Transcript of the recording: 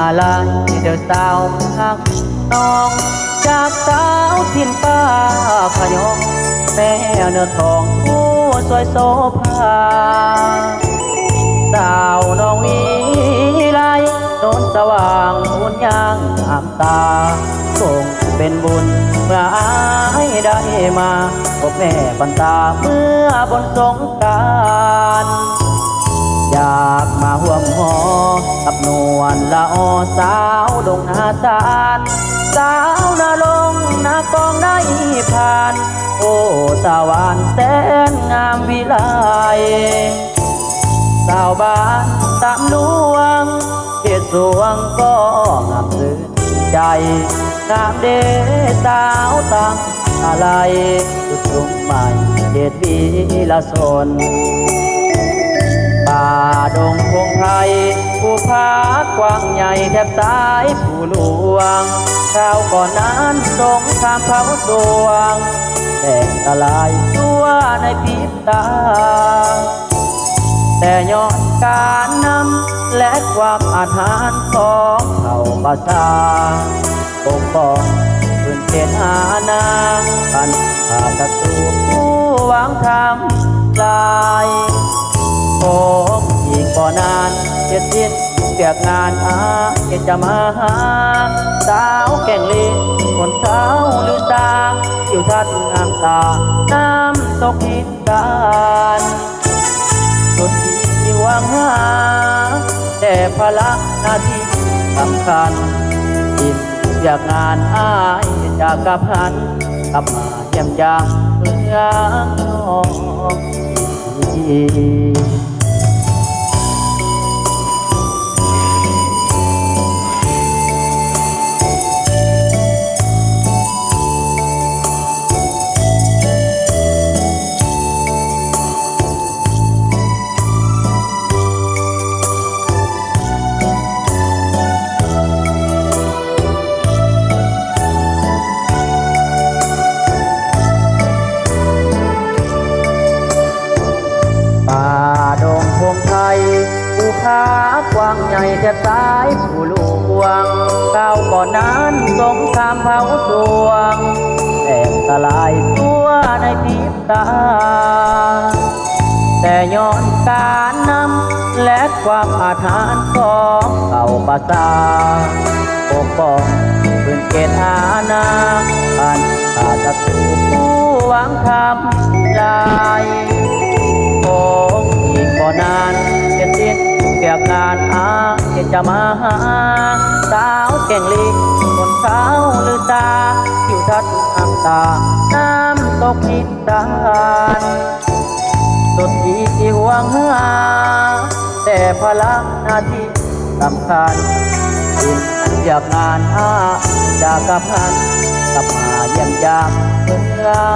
อะไรเดือสาวพักน้อง จากสาวทิ้นป้าพยองแม่เนื้อทองผู้สวยโสภาสาวน้องวิไลโนนสว่างบุญยางอามตาคงเป็นบุญเมื่ออายได้มาพบแม่ปันตาเมื่อบนสงการ อยากมาห่วมหอกับนวลละออสาวดงนาสานสาวนาลงนากองได้ผ่าน โอ้สาวานแสนงามวิไลสาวบ้านตามดวงเขตสวงก็งามซื่นใจงามเดสาวตั้งอะไรจุดตรงใหม่เขตวีละสน ดงพงไพรภูผากว้างใหญ่แทบตายผู้หลวงข้าวก่อนนั้นสงครามเผาสวงแต่ตะลายตัวในพริบตา แต่ย้อนการนำและความอาถรรของเขาภาษาปกป้องพื้นเขตอาณาปันขาศัตรูผู้วังทำลายานเจ็ดสิ้นเปียกงานอาเจะมาหาสาวแก่งลีคนเท้าหรือตาอยู่ทัดน้ำตา น้ำตกหินการสุดที่วังหา แต่ภาระหน้าที่สำคัญอินอยากงานอายจากกับพันกลับมาเยี่ยมยามเพื่อนน้องอี ภูผากว้างใหญ่แทบตายผู้หลวงก้าวก่อนนั้นสงครามเผาสวงแตกสลายตัวในพิบตา แต่ย้อนการนำและความอาถรรพ์ของเก่าภาษาปกป้องพื้นเขตอาณาผ่านขาศัตรูผู้หวังทำลาย งานอาเกจะมาหา สาวแก่งลีคนเท้าหรือตาผิวทัดน้ำตา น้ำตกหินดานสุดที่หวังหาแต่ภาระหน้าที่สำคัญอินอยากงานอาจากกับพันกลับมาเยี่ยมยามเพื่อน